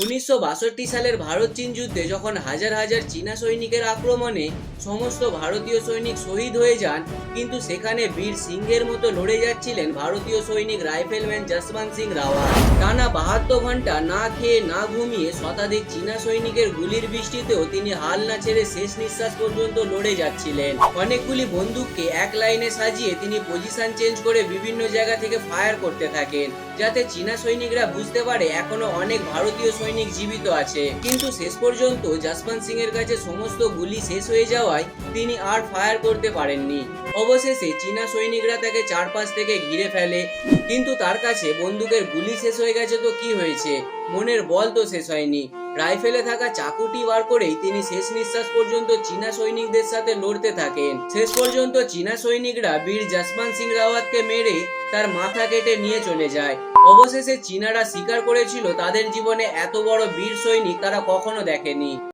উনিশশো বাষট্টি সালের ভারত চীন যুদ্ধে যখন হাজার হাজার চীনা সৈনিকের আক্রমণে সমস্ত ভারতীয় সৈনিক শহীদ হয়ে যান, কিন্তু সেখানে বীর সিংহের মতো লড়ে যাচ্ছিলেন ভারতীয় সৈনিক রাইফেলম্যান যশবন্ত সিং রাওয়াত। টানা বাহাত্তর ঘণ্টা না খেয়ে না ঘুমিয়ে শতাধিক চীনা সৈনিকের গুলির বৃষ্টিতেও তিনি হাল না ছেড়ে শেষ নিঃশ্বাস পর্যন্ত লড়ে যাচ্ছিলেন। অনেকগুলি বন্দুককে এক লাইনে সাজিয়ে তিনি পজিশন চেঞ্জ করে বিভিন্ন জায়গা থেকে ফায়ার করতে থাকেন। যাতে চীনা সৈনিকরা বুঝতে পারে এখনও অনেক ভারতীয় সৈনিক জীবিত আছে। কিন্তু শেষ পর্যন্ত জাসবন্ত সিং এর কাছে সমস্ত গুলি শেষ হয়ে যাওয়ায় তিনি আর ফায়ার করতে পারেননি। অবশেষে চীনা সৈনিকরা তাকে চারপাশ থেকে ঘিরে ফেলে। কিন্তু তার কাছে বন্দুকের গুলি শেষ হয়ে গেছে তো কি হয়েছে? মনের বল তো শেষ হয়নি। রাইফেলে থাকা চাকুটি বার করেই তিনি শেষ নিঃশ্বাস পর্যন্ত চীনা সৈনিকদের সাথে লড়তে থাকেন। শেষ পর্যন্ত চীনা সৈনিকরা বীর জাসমান সিং রাওয়াতকে মেরে তার মাথা কেটে নিয়ে চলে যায়। অবশেষে চীনারা স্বীকার করেছিল তাদের জীবনে এত বড় বীর সৈনিক তারা কখনো দেখেনি।